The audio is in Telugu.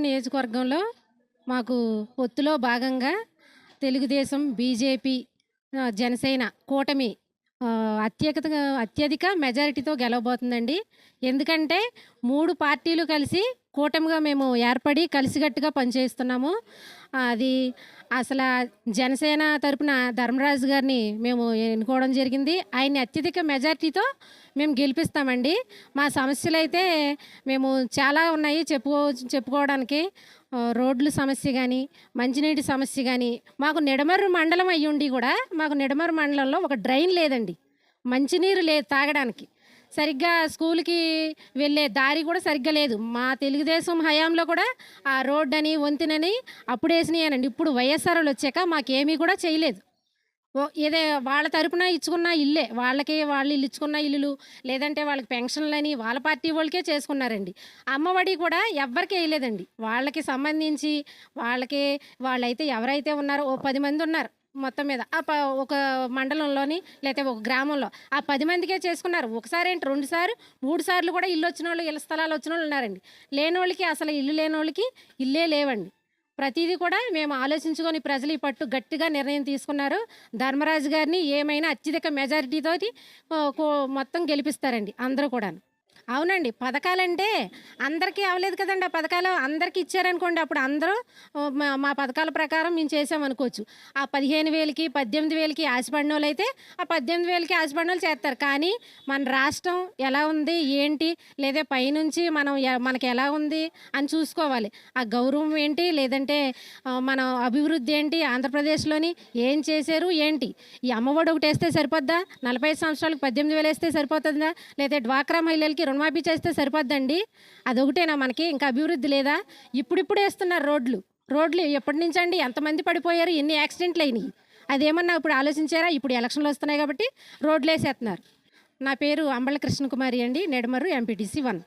నియోజకవర్గంలో మాకు పొత్తులో భాగంగా తెలుగుదేశం బీజేపీ జనసేన కూటమి అత్యధిక అత్యధిక మెజారిటీతో గెలవబోతుందండి. ఎందుకంటే మూడు పార్టీలు కలిసి కూటమిగా మేము ఏర్పడి కలిసికట్టుగా పనిచేస్తున్నాము. అది అసలు జనసేన తరపున ధర్మరాజు గారిని మేము ఎన్నుకోవడం జరిగింది. ఆయన్ని అత్యధిక మెజారిటీతో మేము గెలిపిస్తామండి. మా సమస్యలు అయితే మేము చాలా ఉన్నాయి చెప్పుకో చెప్పుకోవడానికి. రోడ్ల సమస్య కానీ మంచినీటి సమస్య కానీ మాకు నిడమర్రు మండలం అయ్యుండి కూడా మాకు నిడమర్రు మండలంలో ఒక డ్రైన్ లేదండి. మంచినీరు లేదు తాగడానికి. సరిగ్గా స్కూల్కి వెళ్ళే దారి కూడా సరిగ్గా లేదు. మా తెలుగుదేశం హయాంలో కూడా ఆ రోడ్ అని వంతెనని అప్పుడు వేసినాయనండి. ఇప్పుడు వైఎస్ఆర్ వచ్చాక మాకేమీ కూడా చేయలేదు. ఓ ఏదే వాళ్ళ తరపున ఇచ్చుకున్న ఇల్లే. వాళ్ళకి వాళ్ళు ఇల్లు ఇచ్చుకున్న ఇల్లులు లేదంటే వాళ్ళకి పెన్షన్లని వాళ్ళ పార్టీ వాళ్ళకే చేసుకున్నారండి. అమ్మఒడి కూడా ఎవ్వరికి వేయలేదండి. వాళ్ళకి సంబంధించి వాళ్ళకి వాళ్ళైతే ఎవరైతే ఉన్నారో ఓ పది మంది ఉన్నారు. మొత్తం మీద. ఆ ప ఒక మండలంలోని లేకపోతే ఒక గ్రామంలో. ఆ పది మందికే చేసుకున్నారు. ఒకసారి ఏంటి రెండు సార్లు మూడు సార్లు కూడా ఇల్లు వచ్చిన వాళ్ళు ఇళ్ళ స్థలాలు వచ్చిన వాళ్ళు ఉన్నారండి. లేని వాళ్ళకి అసలు ఇల్లు లేని వాళ్ళకి ఇల్లే లేవండి. ప్రతిదీ కూడా మేము ఆలోచించుకొని ప్రజలు ఈ పట్టు గట్టిగా నిర్ణయం తీసుకున్నారు. ధర్మరాజు గారిని ఏమైనా అత్యధిక మెజారిటీతోటి మొత్తం గెలిపిస్తారండి అందరూ కూడా అవునండి. పథకాలంటే అందరికీ అవ్వలేదు కదండి. ఆ పథకాలు అందరికీ ఇచ్చారనుకోండి. అప్పుడు అందరూ మా- మా పథకాల ప్రకారం మేము చేసామనుకోవచ్చు ఆ పదిహేను వేలకి పద్దెనిమిది వేలకి ఆశపడిన వాళ్ళు అయితే ఆ పద్దెనిమిది వేలకి ఆశపడిన వాళ్ళు చేస్తారు. కానీ మన రాష్ట్రం ఎలా ఉంది? ఏంటి? లేదా పైనుంచి మనం మనకి ఎలా ఉంది? అని చూసుకోవాలి. ఆ గౌరవం ఏంటి? లేదంటే మన అభివృద్ధి ఏంటి? ఆంధ్రప్రదేశ్లోని ఏం చేశారు? ఏంటి? ఈ అమ్మఒడి ఒకటి వేస్తే సరిపోద్దా? నలభై సంవత్సరాలకు పద్దెనిమిది వేలు వేస్తే సరిపోతుందా? లేదా డ్వాక్రా మహిళలకి రుణమాఫీ చేస్తే సరిపోద్దండి. అదొకటేనా మనకి? ఇంకా అభివృద్ధి లేదా? ఇప్పుడిప్పుడు వేస్తున్నారు రోడ్లు. రోడ్లు ఎప్పటి నుంచి అండి ఎంతమంది పడిపోయారు? ఎన్ని యాక్సిడెంట్లు అయినాయి? అదేమన్నా ఇప్పుడు ఆలోచించారా? ఇప్పుడు ఎలక్షన్లు వస్తున్నాయి కాబట్టి రోడ్లు వేసేస్తున్నారు నా పేరు అంబళ్ళ కృష్ణకుమారి అండి. Nedamaru MPTC one.